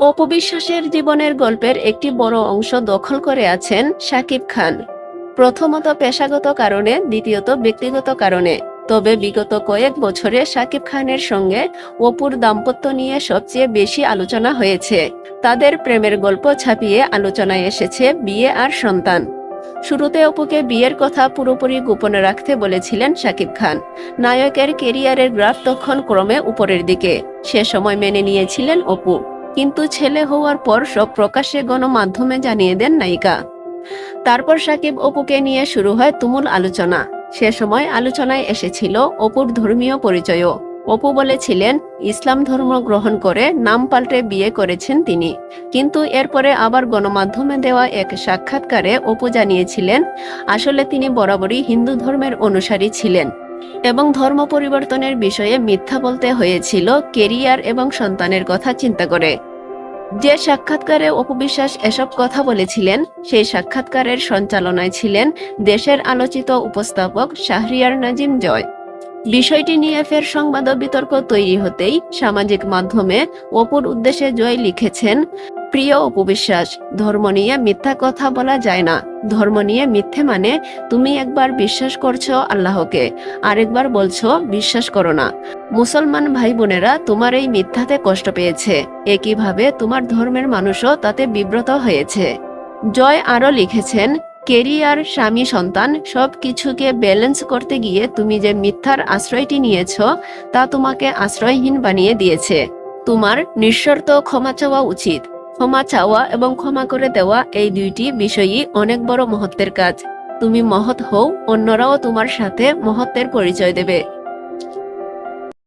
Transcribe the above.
অপবিশ্বাসের জীবনের গল্পের একটি বড় অংশ দখল করে আছেন শাকিব খান। প্রথমত পেশাগত কারণে, দ্বিতীয়ত ব্যক্তিগত কারণে। তবে বিগত কয়েক বছরে শাকিব খানের সঙ্গে অপুর দাম্পত্য নিয়ে সবচেয়ে বেশি আলোচনা হয়েছে। তাদের প্রেমের গল্প ছাপিয়ে আলোচনায় এসেছে বিয়ে আর সন্তান। শুরুতে অপুকে বিয়ের কথা পুরোপুরি গোপনে রাখতে বলেছিলেন শাকিব খান। নায়কের কেরিয়ারের গ্রাফ তখন ক্রমে উপরের দিকে। সে সময় মেনে নিয়েছিলেন অপু। কিন্তু ছেলে হওয়ার পর সব প্রকাশ্যে গণমাধ্যমে জানিয়ে দেন নায়িকা। তারপর সাকিব অপুকে নিয়ে শুরু হয় তুমুল আলোচনা। সে সময় আলোচনায় এসেছিল অপুর ধর্মীয় পরিচয়ও। অপু বলেছিলেন, ইসলাম ধর্ম গ্রহণ করে নাম পাল্টে বিয়ে করেছেন তিনি। কিন্তু এরপরে আবার গণমাধ্যমে দেওয়া এক সাক্ষাৎকারে অপু জানিয়েছিলেন, আসলে তিনি বরাবরই হিন্দু ধর্মের অনুসারী ছিলেন এবং ধর্ম পরিবর্তনের বিষয়ে মিথ্যা বলতে হয়েছিল কেরিয়ার এবং সন্তানের কথা চিন্তা করে। যে সাক্ষাৎকারে অপবিশ্বাস এসব কথা বলেছিলেন, সেই সাক্ষাৎকারের সঞ্চালনায় ছিলেন দেশের আলোচিত উপস্থাপক শাহরিয়ার নাজিম জয়। বিষয়টি নিয়ে ফের সংবাদ বিতর্ক তৈরি হতেই সামাজিক মাধ্যমে অপুর উদ্দেশ্যে জয় লিখেছেন প্রিয় অপবিশ্বাস ধর্ম নিয়ে মিথ্যা কথা বলা যায় না। ধর্ম নিয়ে মিথ্যে মানে তুমি একবার বিশ্বাস করছ আল্লাহকে, আরেকবার বলছো বিশ্বাস করো না। মুসলমান ভাই বোনেরা তোমার এই মিথ্যাতে কষ্ট পেয়েছে। একইভাবে তোমার ধর্মের মানুষও তাতে বিব্রত হয়েছে। জয় আরও লিখেছেন কেরিয়ার, স্বামী, সন্তান সব কিছুকে ব্যালেন্স করতে গিয়ে তুমি যে মিথ্যার আশ্রয়টি নিয়েছ, তা তোমাকে আশ্রয়হীন বানিয়ে দিয়েছে। তোমার নিঃশর্ত ক্ষমা চাওয়া উচিত। ক্ষমা চাওয়া এবং ক্ষমা করে দেওয়া এই দুইটি বিষয়ই অনেক বড় মহত্বের কাজ। তুমি মহৎ হও, অন্যরাও তোমার সাথে মহত্বের পরিচয় দেবে।